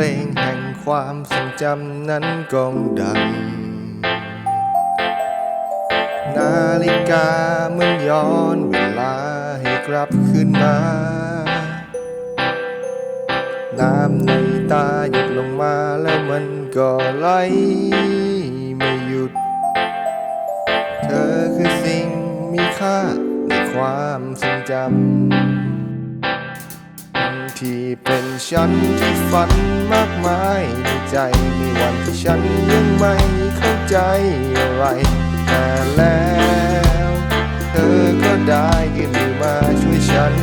เพลงแห่งความทรงจำนั้นกองดัง นาฬิกาเหมันย้อนเวลาให้กลับคืนมา น้ำในตาหยดลงมาแล้วมันก็ไหลไม่หยุด เธอคือสิ่งมีค่าในความทรงจำ ที่เป็นฉันที่ฝันมากมายในใจในวันที่ฉันยังไม่เข้าใจอะไร แต่แล้วเธอก็ได้ยืนมือมาช่วยฉัน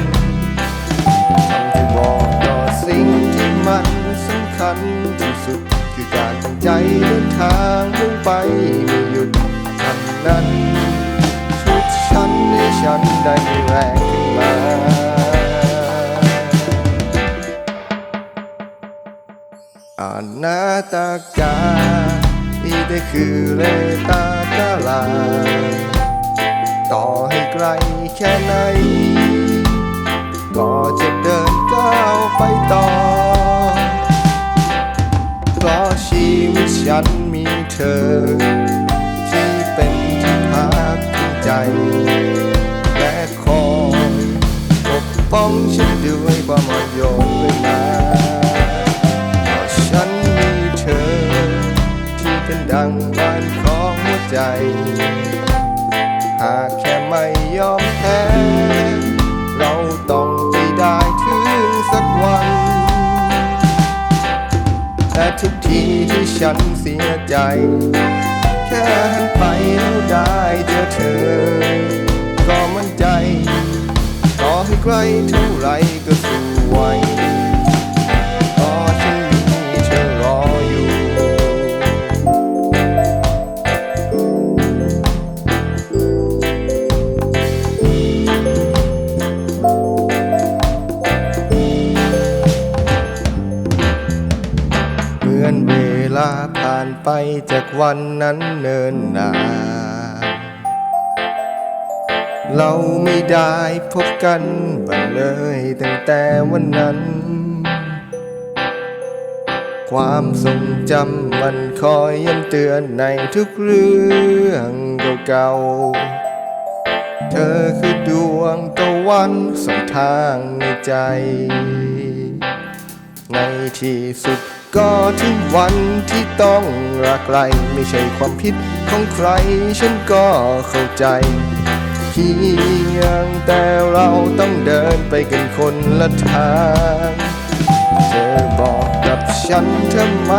ทำให้บอกต่อสิ่งที่มันสำคัญที่สุด คือการตั้งใจเดินทางมุ่งไปไม่หยุดทำนั้นชุดฉันให้ฉันได้มีแรงขึ้นมา อานาตากาอีเดคือเลตากาลาต่อให้ไกลแค่ไหน ก็จะเดินก้าวไปต่อ เพราะชีวิตฉันมีเธอ ที่เป็นที่พักพิงใจ และคอยปกป้องฉันด้วยความอ่อนโยนเลยนะ ดังบ้านของหัวใจ หากแค่ไม่ยอมแพ้ เราต้องไปได้ถึงสักวัน แต่ทุกทีที่ฉันเสียใจ แค่หันไปแล้วได้เจอเธอ ก็มั่นใจ ต่อให้ไกลเท่าไรก็สู้ไหว ไปจากวันนั้นเนินนาน เราไม่ได้พบกันบ้าเลยตั้งแต่วันนั้น ความทรงจำมันคอยย้ำเตือนในทุกเรื่องเก่าๆ เธอคือดวงตะวันสองทางในใจ ในที่สุด ก็ถึงวันที่ต้องรักไกลไม่ใช่ความผิดของใคร ฉันก็เข้าใจเพียงแต่เราต้องเดินไปกันคนละทางเธอบอกกับฉันเธอไม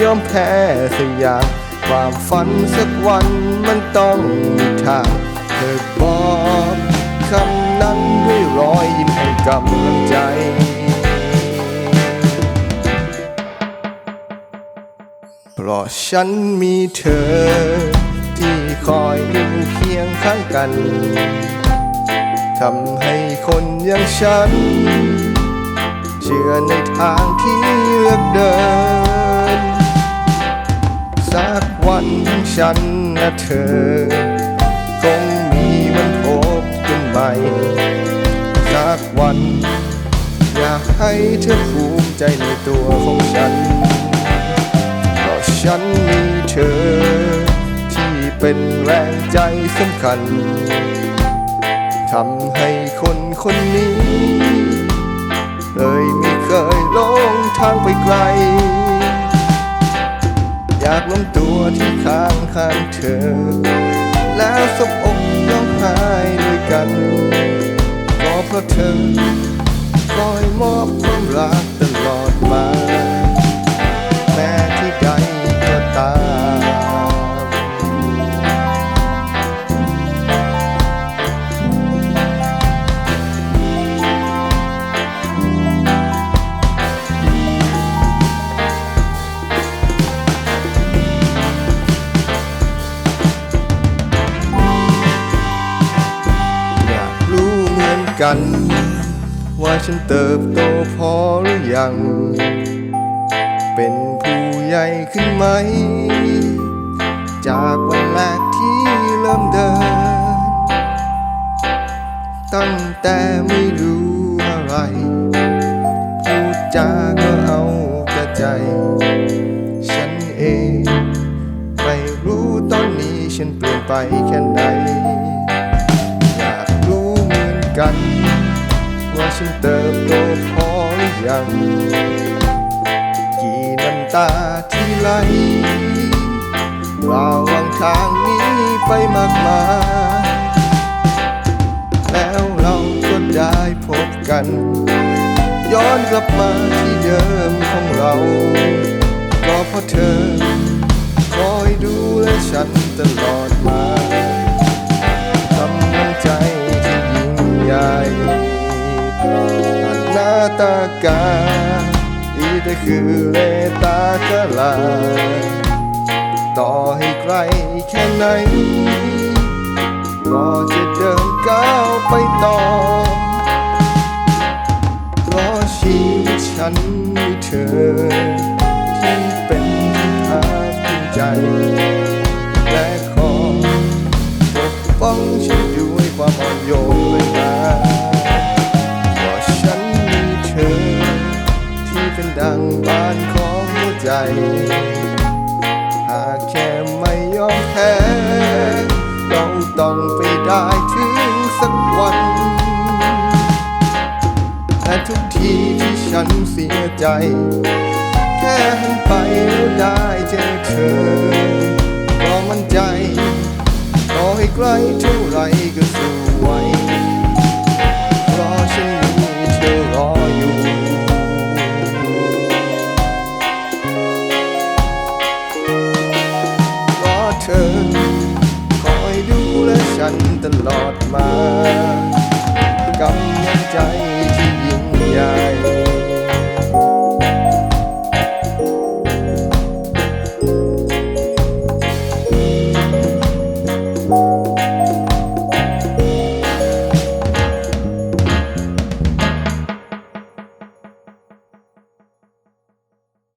ยอมแพ้สักอย่างความฝันสักวันมันต้องมีทาง เธอบอกคำนั้นด้วยรอยยิ้มแห่งกำลังใจ ราะฉันมีเธอ ที่คอยอยู่เคียงข้างกันทำให้คนอย่างฉัน เชื่อในทางที่เลือกเดิน สักวันทั้งฉันและเธอ คงมีวันพบกันใหม่สักวัน อยากให้เธอภูมิใจในตัวของฉัน ฉันมีเธอ ที่เป็นแรงใจสำคัญทำให้คนคนนี้ เลยไม่เคยลงทางไปไกล อยากล้มตัวที่ข้างข้างเธอ แล้วสบอกร้องไห้ด้วยกันก็เพราะเธอคอยมอบความรัก กัน ว่าฉันเติบโตพอหรือยัง เป็นผู้ใหญ่ขึ้นไหม จากวันแรกที่เริ่มเดิน ตั้งแต่ไม่รู้อะไร พูดจาก็เอาแต่ใจ ฉันเอง ไม่รู้ตอนนี้ฉันเปลี่ยนไปแค่ไหนอยากรู้เหมือนกัน ว่าฉันเติบโตพอหรือยัง กี่น้ำตาที่ไหลระว่างทางนี้ไปมากมายแล้วเราก็ได้พบกัน ย้อนกลับมาที่เดิมของเราก็เพราะเธอ คอยดูแลฉันตลอด นหน้าตากาอีแต่คือเลตากะลาต่อให้ไกลแค่ไหน ก็จะเดินก้าวไปต่อ เพราะชีวิตฉันมีเธอ ที่เป็นภาคภูมิใจ นเสียใจ แค่หันไปแล้วได้เจอเธอก็มั่นใจต่อให้ไกลเท่าไรก็สู้ไวเพราะฉันมีเธอรออยู่ราะเธอคอยดูแลฉันตลอดมากำลังใจที่ยิ่งใหญ่